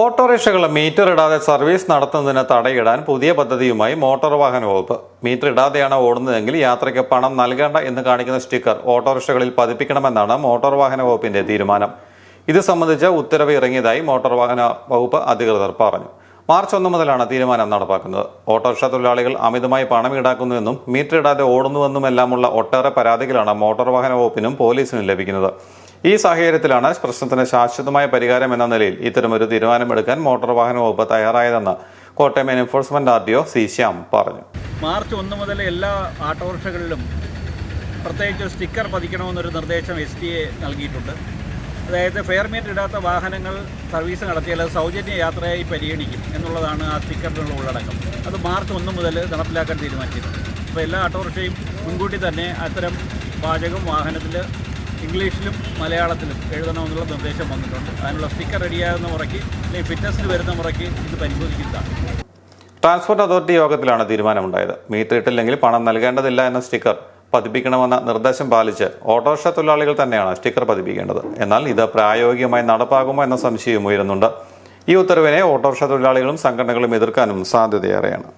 ഓട്ടോറിക്ഷകൾ metre ഇടാതെ service നടത്തുന്നതിന് തടയിടാൻ പുതിയ പദ്ധതിയുമായി മോട്ടോർ വാഹന വകുപ്പ്. മീറ്റർ ഇടാതെയാണ് ഓടുന്നതെങ്കിൽ യാത്രയ്ക്ക് പണം നൽകേണ്ട എന്ന് കാണിക്കുന്ന സ്റ്റിക്കർ ഓട്ടോറിക്ഷകളിൽ പതിപ്പിക്കണമെന്നാണ് മോട്ടോർ വാഹന വകുപ്പിന്റെ തീരുമാനം. ഇത് സംബന്ധിച്ച് ഉത്തരവ് ഇറങ്ങിയതായി മോട്ടോർ വാഹന വകുപ്പ് അധികൃതർ പറഞ്ഞു. മാർച്ച് ഒന്ന് മുതലാണ് തീരുമാനം നടപ്പാക്കുന്നത്. ഓട്ടോറിക്ഷ തൊഴിലാളികൾ അമിതമായി പണം ഈടാക്കുന്നുവെന്നും മീറ്റർ ഇടാതെ ഓടുന്നുവെന്നുമെല്ലാമുള്ള ഒട്ടേറെ പരാതികളാണ് മോട്ടോർ വാഹന വകുപ്പിനും പോലീസിനും ലഭിക്കുന്നത്. ഈ സാഹചര്യത്തിലാണ് പ്രശ്നത്തിന് ശാശ്വതമായ പരിഹാരം എന്ന നിലയിൽ ഇത്തരമൊരു തീരുമാനമെടുക്കാൻ മോട്ടോർ വാഹന വകുപ്പ് തയ്യാറായതെന്ന് Kottayam enforcement R D O C Shyam പറഞ്ഞു. മാർച്ച് ഒന്ന് മുതൽ എല്ലാ ഓട്ടോറിക്ഷകളിലും പ്രത്യേകിച്ച് സ്റ്റിക്കർ പതിക്കണമെന്നൊരു നിർദ്ദേശം എസ് ടി എ നൽകിയിട്ടുണ്ട്. അതായത് ഫെയർ മീറ്റർ ഇടാത്ത വാഹനങ്ങൾ സർവീസ് നടത്തിയാൽ അത് സൗജന്യ യാത്രയായി പരിഗണിക്കും എന്നുള്ളതാണ് ആ സ്റ്റിക്കറിനുള്ള ഉള്ളടക്കം. അത് മാർച്ച് ഒന്ന് മുതൽ നടപ്പിലാക്കാൻ തീരുമാനിച്ചിട്ടുണ്ട് അപ്പോൾ എല്ലാ ഓട്ടോറിക്ഷയും മുൻകൂട്ടി തന്നെ അത്തരം വാചകം വാഹനത്തിൽ ഇംഗ്ലീഷിലും മലയാളത്തിലും എഴുതണമെന്നുള്ള നിർദ്ദേശം വന്നിട്ടുണ്ട്. അതിനുള്ള സ്റ്റിക്കർ റെഡിയാകുന്ന മുറയ്ക്ക് അല്ലെങ്കിൽ ഫിറ്റ്നസ്സിൽ വരുന്ന മുറയ്ക്ക് ഇത് പരിശോധിക്കുന്നതാണ് ട്രാൻസ്പോർട്ട് അതോറിറ്റി യോഗത്തിലാണ് തീരുമാനമുണ്ടായത്. മീറ്റർ ഇട്ടില്ലെങ്കിൽ പണം നൽകേണ്ടതില്ല എന്ന സ്റ്റിക്കർ പതിപ്പിക്കണമെന്ന നിർദ്ദേശം പാലിച്ച് ഓട്ടോറിക്ഷ തൊഴിലാളികൾ തന്നെയാണ് സ്റ്റിക്കർ പതിപ്പിക്കേണ്ടത്. എന്നാൽ ഇത് പ്രായോഗികമായി നടപ്പാകുമോ എന്ന സംശയവും ഉയരുന്നുണ്ട്. ഈ ഉത്തരവിനെ ഓട്ടോറിക്ഷ തൊഴിലാളികളും സംഘടനകളും എതിർക്കാനും സാധ്യതയേറെയാണ്.